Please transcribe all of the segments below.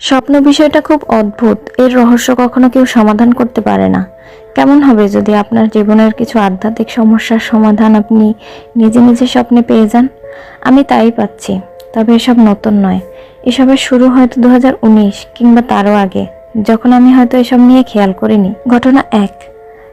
স্বপ্ন বিষয়টা খুব অদ্ভুত। এর রহস্য কখনো কেউ সমাধান করতে পারে না। কেমন হবে যদি আপনার জীবনের কিছু আধ্যাত্মিক সমস্যার সমাধান আপনি নিজে নিজে স্বপ্নে পেয়ে যান? আমি তাই পাচ্ছি, তবে এসব নতুন নয়। এসবের শুরু হয়তো দু হাজার উনিশ কিংবা তারও আগে। যখন আমি হয়তো এসব নিয়ে খেয়াল করিনি। ঘটনা এক,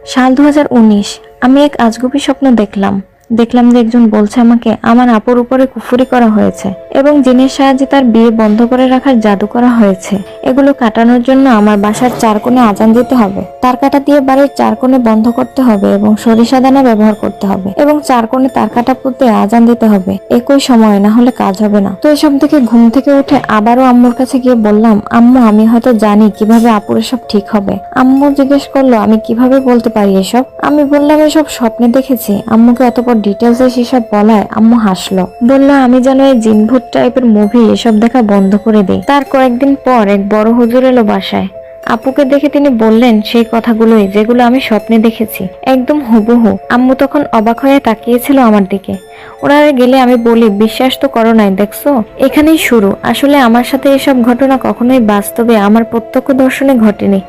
সাল দু হাজার উনিশ, আমি এক আজগুবি স্বপ্ন দেখলাম। দেখলাম যে একজন বলছে আমাকে, আমার আপুর উপরে কুফুরি করা হয়েছে এবং জিনের সাহায্যে তার বিয়ে বন্ধ করে রাখার জাদু করা হয়েছে। এগুলো কাটানোর জন্য আমার বাসার চার কোণে আজান দিতে হবে। তার কাটা দিয়ে বাড়ির চার কোণে বন্ধ করতে হবে এবং সরিষা দানা ব্যবহার করতে হবে এবং চার কোণে তার কাটা পুঁতে আজান দিতে হবে। একই সময় না হলে কাজ হবে না। তো এসব থেকে ঘুম থেকে উঠে আবারও আম্মুর কাছে গিয়ে বললাম, আম্মু, আমি হয়তো জানি কীভাবে আপুর এসব ঠিক হবে। আম্মু জিজ্ঞেস করল, আমি কীভাবে বলতে পারি এসব? আমি বললাম, এসব স্বপ্নে দেখেছি। আম্মুকে অতপর ডিটেলসে সেসব বলায় আম্মু হাসলো। বলল, আমি যেন এই জিনভূত টাইপের মুভি এসব দেখা বন্ধ করে দিই। তার কয়েকদিন পর এক বড় হুজুর এলো বাসায়। আপুকে দেখে তিনি বললেন, সেই কথাগুলোই যেগুলো আমি স্বপ্নে দেখেছি। একদম হুবহু। আম্মু তখন অবাক হয়ে তাকিয়েছিল আমার দিকে। ওনারা গেলে আমি বলি, বিশ্বাস তো করো নাই, দেখছ? এখানেই শুরু। আসলে আমার সাথে এসব ঘটনা কখনোই বাস্তবে আমার প্রত্যক্ষ দর্শনে ঘটেনি।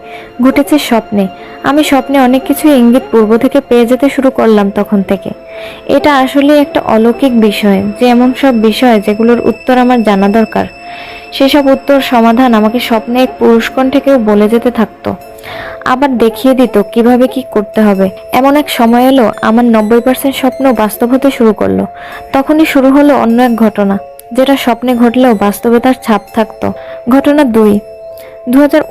ঘটেছে স্বপ্নে। আমি স্বপ্নে অনেক কিছু ইঙ্গিত পূর্ব থেকে পেয়ে যেতে শুরু করলাম তখন থেকে। এটা আসলে একটা অলৌকিক বিষয়, যে এমন সব বিষয় যেগুলোর উত্তর আমার জানা দরকার। সেসব উত্তর সমাধান আমাকে স্বপ্নে এক পুরুষকণ্ঠে কেউ বলে যেতে থাকতো। আবার দেখিয়ে দিত কীভাবে কি করতে হবে। এমন এক সময় এলো, আমার নব্বই পার্সেন্ট স্বপ্ন বাস্তব হতে শুরু করল। তখনই শুরু হলো অন্য এক ঘটনা, যেটা স্বপ্নে ঘটলেও বাস্তবে তার ছাপ থাকতো। ঘটনা দুই দু হাজার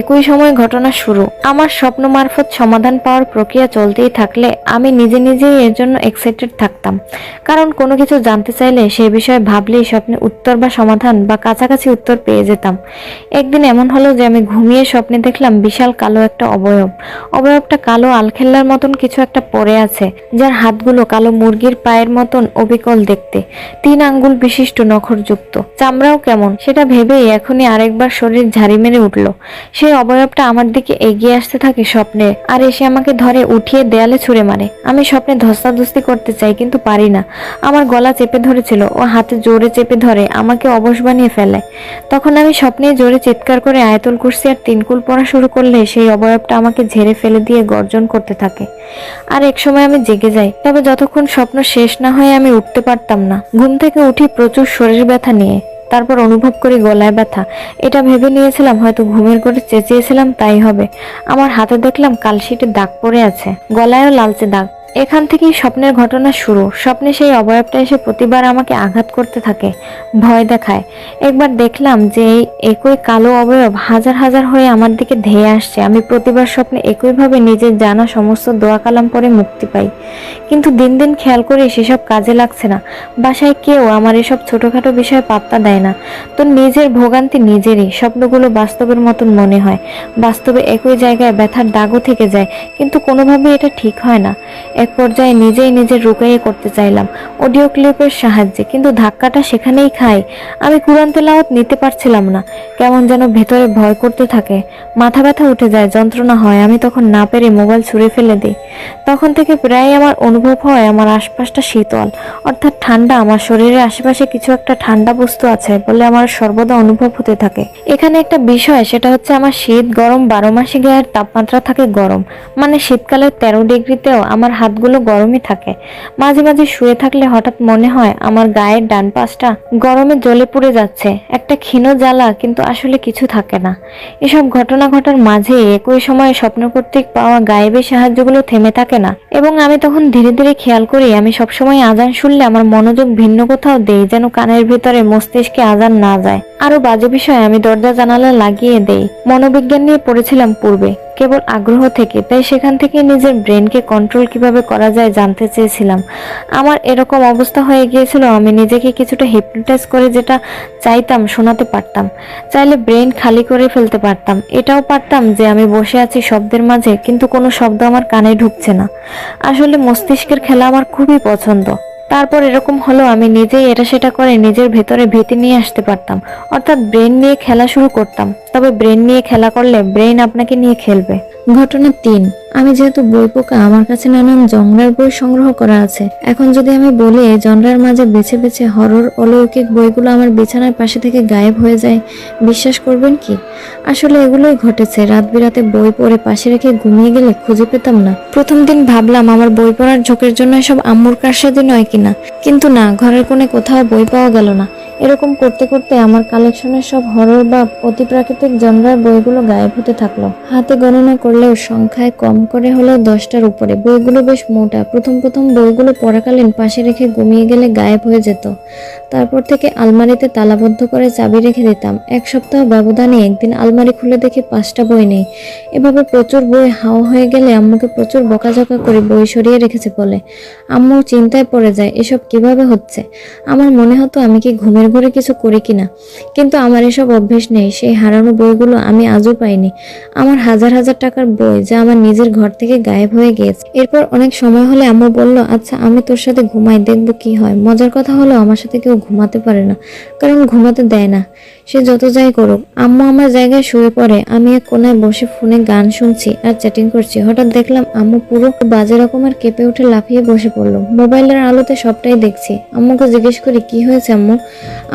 একই সময় ঘটনা শুরু। আমার স্বপ্ন মারফত সমাধান পাওয়ার প্রক্রিয়া চলতেই থাকলে আমি নিজে নিজেই এর জন্য এক্সাইটেড থাকতাম। কারণ কোনো কিছু জানতে চাইলে বিষয়ে ভাবলেই স্বপ্নে উত্তর বা সমাধান বা কাছাকাছি উত্তর পেয়ে যেতাম। একদিন এমন হলো যে আমি ঘুমিয়ে স্বপ্নে দেখলাম বিশাল কালো একটা অবয়ব। অবয়বটা কালো আলখেল্লার মতন কিছু একটা পড়ে আছে, যার হাতগুলো কালো মুরগির পায়ের মতন অবিকল দেখতে। তিন আঙ্গুল বিশিষ্ট নখরযুক্ত। চামড়াও কেমন, সেটা ভেবেই এখনই আরেকবার শরীর ঝাড়ি মেরে উঠল। সেই অবয়বটা আমার দিকে এগিয়ে আসতে থাকে স্বপ্নে, আর এসে আমাকে ধরে উঠিয়ে দেয়ালে ছুঁড়ে মারে। আমি স্বপ্নে ধস্তাধস্তি করতে চাই, কিন্তু পারি না। আমার গলা চেপে ধরেছিল, ও হাতে জোরে চেপে ধরে আমাকে অবশ বানিয়ে ফেলে। তখন আমি স্বপ্নে জোরে চিৎকার করে আয়তুল কুরসি আর তিনকুল পড়া শুরু করলে সেই অবয়বটা আমাকে ঝেড়ে ফেলে দিয়ে গর্জন করতে থাকে। আর এক সময় আমি জেগে যাই, তবে যতক্ষণ স্বপ্ন শেষ না হয়ে আমি উঠতে পারতাম না। ঘুম থেকে উঠি প্রচুর শরীর ব্যথা নিয়ে। তারপর অনুভব করি গলায় ব্যথা। এটা ভেবে নিয়েছিলাম হয়তো ঘুমের করে চেঁচিয়েছিলাম, তাই হবে। আমার হাতে দেখলাম কালশিটে দাগ পড়ে আছে। গলায়ও লালচে দাগ এখান থেকেই স্বপ্নের ঘটনা শুরু। স্বপ্নে সেই অবয়বটা এসে প্রতিবার আমাকে আঘাত করতে থাকে, ভয় দেখায়। একবার দেখলাম যে এই একই কালো অবয়ব হাজার হাজার হয়ে আমার দিকে ধেয়ে আসছে। আমি প্রতিবার স্বপ্নে একইভাবে নিজের জানা সমস্ত দোয়া কালাম পরে মুক্তি পাই। কিন্তু দিন দিন খেয়াল করে সেসব কাজে লাগছে না। বাসায় কেউ আমার এসব ছোটখাটো বিষয়ে পাত্তা দেয় না। তো নিজের ভোগান্তি নিজেরই। স্বপ্নগুলো বাস্তবের মতন মনে হয়। বাস্তবে একই জায়গায় ব্যথার দাগও থেকে যায়, কিন্তু কোনোভাবেই এটা ঠিক হয় না। এক পর্যায়ে নিজেই নিজের রুকাইয়ে করতে চাইলাম। অডিও ক্লিপের সাহায্যে, কিন্তু ধাক্কাটা সেখানেই খাই আমি কুরআন তেলাওয়াত নিতে পারছিলাম না। কেমন যেন ভেতরে ভয় করতে থাকে। মাথা ব্যথা উঠে যায়, যন্ত্রণা হয়। আমি তখন না পেরে মোবাইল ছুঁড়ে ফেলে দিই। তখন থেকে প্রায় আমার অনুভব হয়, আমার আশপাশটা শীতল। অর্থাৎ ঠান্ডা, আমার শরীরের আশেপাশে কিছু একটা ঠান্ডা বস্তু আছে বলে আমার সর্বদা অনুভব হতে থাকে। এখানে একটা বিষয়, সেটা হচ্ছে আমার শীত গরম বারো মাসে গায়ের তাপমাত্রা থাকে গরম। মানে শীতকালে তেরো ডিগ্রিতেও আমার হাতগুলো গরমই থাকে। মাঝে মাঝে শুয়ে থাকলে হঠাৎ মনে হয় আমার গায়ের ডান পাশটা গরমে জ্বলে পুড়ে যাচ্ছে। একটা ক্ষীণ জ্বালা কিন্তু আসলে কিছু থাকে না। এসব ঘটনা ঘটার মাঝে একই সময়ে স্বপ্ন কর্তৃক পাওয়া গায়েবের সাহায্যগুলো থেমে থাকে না। এবং আমি তখন ধীরে ধীরে খেয়াল করি, আমি সবসময় আজান শুনলে আমার মনোযোগ ভিন্ন কোথাও দেই, যেন কানের ভিতরে মস্তিষ্কে আজান না যায়। আরও বাজে বিষয়ে আমি দরজা জানালা লাগিয়ে দেই। মনোবিজ্ঞান নিয়ে পড়েছিলাম পূর্বে। কেবল আগ্রহ থেকে, তাই সেখান থেকে নিজের ব্রেনকে কন্ট্রোল কীভাবে করা যায় জানতে চেয়েছিলাম। আমার এরকম অবস্থা হয়ে গিয়েছিল, আমি নিজেকে কিছুটা হিপনোটাইজ করে যেটা চাইতাম শোনাতে পারতাম। চাইলে ব্রেন খালি করে ফেলতে পারতাম। এটাও পারতাম যে আমি বসে আছি শব্দের মাঝে, কিন্তু কোনো শব্দ আমার কানে ঢুকছে না। আসলে মস্তিষ্কের খেলা আমার খুবই পছন্দ। তারপর এরকম হলো, আমি নিজেই এটা সেটা করে নিজের ভেতরে ভীতি নিয়ে আসতে পারতাম। অর্থাৎ ব্রেন নিয়ে খেলা শুরু করতাম। তবে ব্রেন নিয়ে খেলা করলে ব্রেন আপনাকে নিয়ে খেলবে। ঘটনা তিন। আমি যেহেতু বই পোকা, আমার কাছে নানান জংরার বই সংগ্রহ করা আছে। এখন যদি আমি বলি, জনরার মাঝে বেছে বেছে হরর অলৌকিক বইগুলো আমার বিছানার পাশে থেকে গায়েব হয়ে যায়, বিশ্বাস করবেন কি? আসলে এগুলোই ঘটেছে। রাত বিরাতে বই পড়ে পাশে রেখে ঘুমিয়ে গেলে খুঁজে পেতাম না। প্রথম দিন ভাবলাম, আমার বই পড়ার ঝোঁকের জন্য এসব আম্মুর কারসাদি নয় কিনা? কিন্তু না, ঘরের কোণে কোথাও বই পাওয়া গেল না। এরকম করতে করতে আমার কালেকশনের সব হরর বা অতিপ্রাকৃতিক জনরার বইগুলো গায়েব হতে থাকল। হাতে গণনা করলেও সংখ্যায় কম করে হলেও দশটার উপরে। বইগুলো বেশ মোটা। প্রথম প্রথম বইগুলো পড়াকালীন পাশে রেখে ঘুমিয়ে গেলে গায়েব হয়ে যেত। তারপর থেকে আলমারিতে তালাবদ্ধ করে চাবি রেখে দিতাম। এক সপ্তাহ ব্যবধানে একদিন আলমারি খুলে দেখি পাঁচটা বই নেই। এভাবে প্রচুর বই হাওয়া হয়ে গেলে আম্মুকে প্রচুর বকাঝকা করে বই সরিয়ে রেখেছে বলে। আম্মু চিন্তায় পড়ে যায়, এসব কীভাবে হচ্ছে? আমার মনে হতো আমি কি ঘুমের ঘরে কিছু করি কিনা। কিন্তু আমার এসব অভ্যেস নেই। সেই হারানো বইগুলো আমি আজও পাইনি। আমার হাজার হাজার টাকার বই যা আমার নিজের ঘর থেকে গায়েব হয়ে গিয়েছে। এরপর অনেক সময় হলে আম্মু বলল আচ্ছা আমি তোর সাথে ঘুমাই, দেখব কি হয়। মজার কথা হলো, আমার সাথে কেউ ঘুমাতে পারে না, কারণ ঘুমাতে দেয় না। সে যত যাই করুক, আম্মু আমার জায়গায় শুয়ে পড়ে। আমি এক কোনায় বসে ফোনে গান শুনছি আর চ্যাটিং করছি। হঠাৎ দেখলাম আম্মু পুরো বাজে রকমের কেঁপে উঠে লাফিয়ে বসে পড়ল। মোবাইলের আলোতে সবটাই দেখছি। আম্মুকে জিজ্ঞেস করি, কি হয়েছে আম্মু?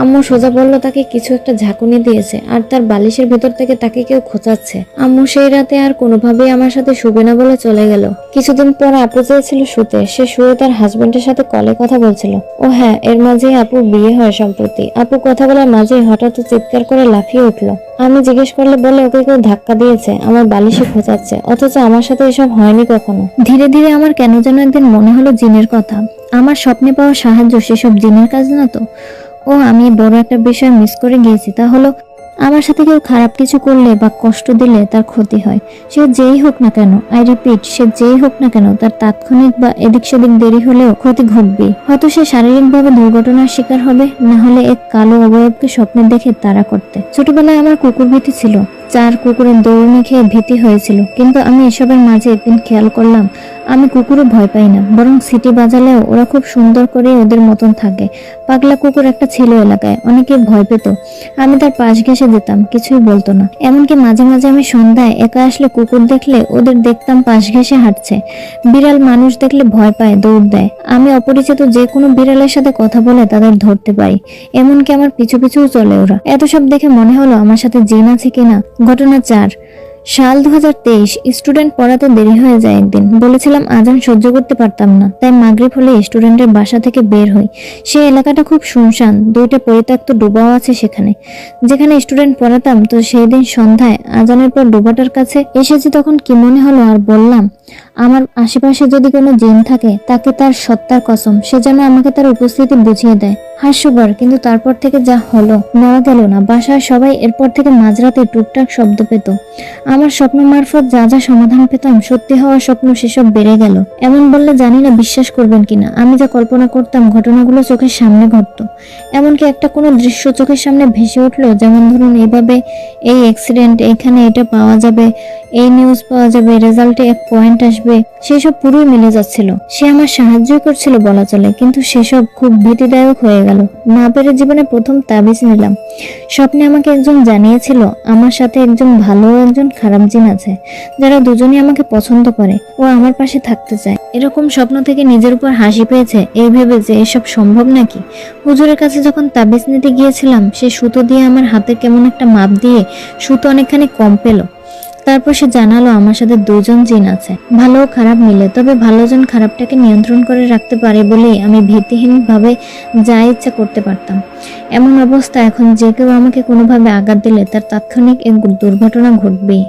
আম্মু সোজা বলল, তাকে কিছু একটা ঝাঁকুনি দিয়েছে আর তার বালিশের ভেতর থেকে তাকে কেউ খোঁচাচ্ছে। আম্মু সেই রাতে আর কোনোভাবেই আমার সাথে শুবে না বলে চলে গেল। কিছুদিন পর আপু চেয়েছিল শুতে। সে শুয়ে তার হাজবেন্ডের সাথে কলে কথা বলছিল। ও হ্যাঁ এর মাঝে আপুর বিয়ে হয় সম্প্রতি। আপু কথা বলার মাঝে হঠাৎ চিৎকার করে লাফিয়ে উঠল। আমি জিজ্ঞেস করলে বলে, ওকে কেউ ধাক্কা দিয়েছে, আমার বালিশে খোঁচাচ্ছে, অথচ আমার সাথে এসব হয়নি কখনো? ধীরে ধীরে আমার কেন যেন একদিন মনে হলো জিনের কথা। আমার স্বপ্নে পাওয়া সাহায্য সেসব জিনের কাজ না তো? ও, আমি বড় একটা বিষয় মিস করে গিয়েছি। তা হলো, আমার সাথে কেউ খারাপ কিছু করলে বা কষ্ট দিলে তার ক্ষতি হয়। সে যেই হোক না কেন আই রিপিট সে যেই হোক না কেন, তার তাৎক্ষণিক বা এদিক সেদিক দেরি হলেও ক্ষতি ঘটবে হয়তো সে শারীরিকভাবে দুর্ঘটনার শিকার হবে, না হলে এক কালো অবয়বকে স্বপ্নে দেখে তারা করতে। ছোটবেলায় আমার কুকুর ভীতি ছিল। চার কুকুরের দৌড়নি খেয়ে ভীতি হয়েছিল। কিন্তু আমি এসবের মাঝে একদিন খেয়াল করলাম আমি কুকুরও ভয় পাই না, বরং সিটি বাজালেও ওরা খুব সুন্দর করে ওদের মতন থাকে। পাগলা কুকুর একটা ছিল এলাকায়, অনেকে ভয় পেত। আমি তার পাশ ঘেসে যেতাম কিছুই বলতো না। এমনকি মাঝে মাঝে আমি সন্ধ্যায় একা আসলে কুকুর দেখলে ওদের দেখতাম পাশ ঘেসে হাঁটছে। বিড়াল মানুষ দেখলে ভয় পায়, দৌড় দেয়। আমি অপরিচিত যে কোনো বিড়ালের সাথে কথা বলে তাদের ধরতে পারি। এমনকি আমার পিছু পিছুও চলে ওরা। এত সব দেখে মনে হলো আমার সাথে জিন আছে কিনা। ঘটনা চার। সাল দুহাজার তেইশ স্টুডেন্ট পড়াতে দেরি হয়ে যায় একদিন। বলেছিলাম, আজান সহ্য করতে পারতাম না। তাই মাগরিব হলে স্টুডেন্টের বাসা থেকে বের হই। সে এলাকাটা খুব শুনশান, দুইটা পরিত্যক্ত ডোবাও আছে সেখানে। যেখানে স্টুডেন্ট পড়াতাম, তো সেই দিন সন্ধ্যায় আজানের পর ডোবাটার কাছে এসেছি তখন কি মনে হলো আর বললাম আমার আশেপাশে যদি কোনো জিন থাকে, তাকে তার সত্তার কসম, সে যেন আমাকে তার উপস্থিতি বুঝিয়ে দেয়। হাস্যকর, কিন্তু তারপর থেকে যা হলো, নেওয়া গেল না। বাসার সবাই এরপর থেকে মাঝরাতে টুকটাক শব্দ পেত। আমার স্বপ্ন মারফত যা যা সমাধান পেতাম, সত্যি হওয়ার স্বপ্ন সেসব বেড়ে গেল। এমন বললে জানি না বিশ্বাস করবেন কিনা। আমি যা কল্পনা করতাম, ঘটনাগুলো চোখের সামনে ঘটতো। এমনকি একটা কোনো দৃশ্য চোখের সামনে ভেসে উঠল, যেমন ধরুন এইভাবে এই অ্যাক্সিডেন্ট এখানে এটা পাওয়া যাবে, এই নিউজ পাওয়া যাবে রেজাল্টে এক পয়েন্ট আসবে, সেসব পুরোই মিলে যাচ্ছিল। সে আমার সাহায্য করছিল বলা চলে, কিন্তু সেসব খুব ভীতিদায়ক হয়ে গেল। না পেরে জীবনে প্রথম তাবিজ নিলাম। স্বপ্নে আমাকে একজন জানিয়েছিল, আমার সাথে একজন ভালো একজন খারাপ জিন আছে, যারা দুজনই আমাকে পছন্দ করে, ও আমার পাশে থাকতে চায়। এরকম স্বপ্ন থেকে নিজের উপর হাসি পেয়েছে, এই ভেবে যে এসব সম্ভব নাকি? হুজুরের কাছে যখন তাবিজ নিতে গিয়েছিলাম, সে সুতো দিয়ে আমার হাতে কেমন একটা মাপ দিয়ে সুতো অনেকখানি কম পেল। তারপর সে জানালো আমার সাথে দুজন জিন আছে। ভালো খারাপ মিলে, তবে ভালোজন খারাপটাকে নিয়ন্ত্রণ করে রাখতে পারে বলেই আমি ভীতিহীনভাবে যা ইচ্ছা করতে পারতাম। এমন অবস্থা এখন যে কেউ আমাকে কোনোভাবে আঘাত দিলে তার তাৎক্ষণিক এক দুর্ঘটনা ঘটবেই।